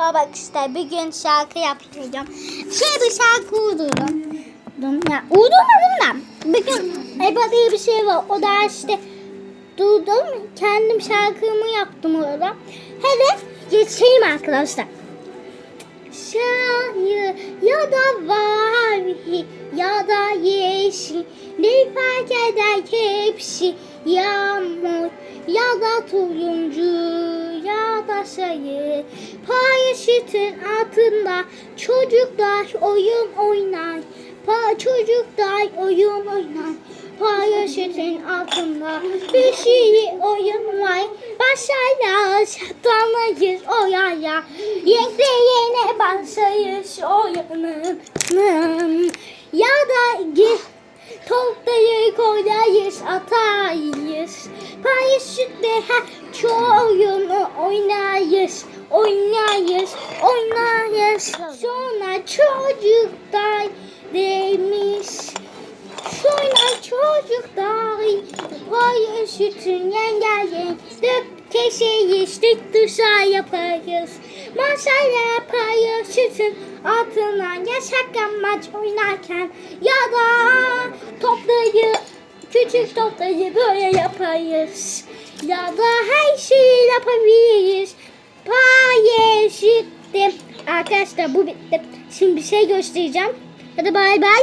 Bak işte bir gün şarkı yapacağım. Şey bir şarkı uydurdum. Ya uydurmadım da. Bir gün Eba diye bir şey var. O da işte duydum. Kendim şarkımı yaptım orada. Hele geçeyim arkadaşlar. Şair ya da var ya da yeşil ne fark eder hepsi yağmur ya da turuncu ya da sayı paraşütün altında. Çocuklar oyun oynar. Pa çocuklar oyun oynar. Paraşütün altında. Bir şey oyun var. Başarılar şatlanayız o yaya renkli yine başlayış oyunun ya da git Toplayı koyayız atayız. Paraşütle her oyunu oynayız Oynayız oynayız Sonra çocuklar demiş Sonra çocuklar Paraşütün yengeyen Dök keşeyiz dük dışarı yaparız. Masaya paraşütün altına yaşakamaç oynarken Ya da toplayı küçük toplayı böyle yaparız Ya da her şeyi yapabiliriz Paraşütle Arkadaşlar bu bitti. Şimdi bir şey göstereceğim. Hadi bay bay.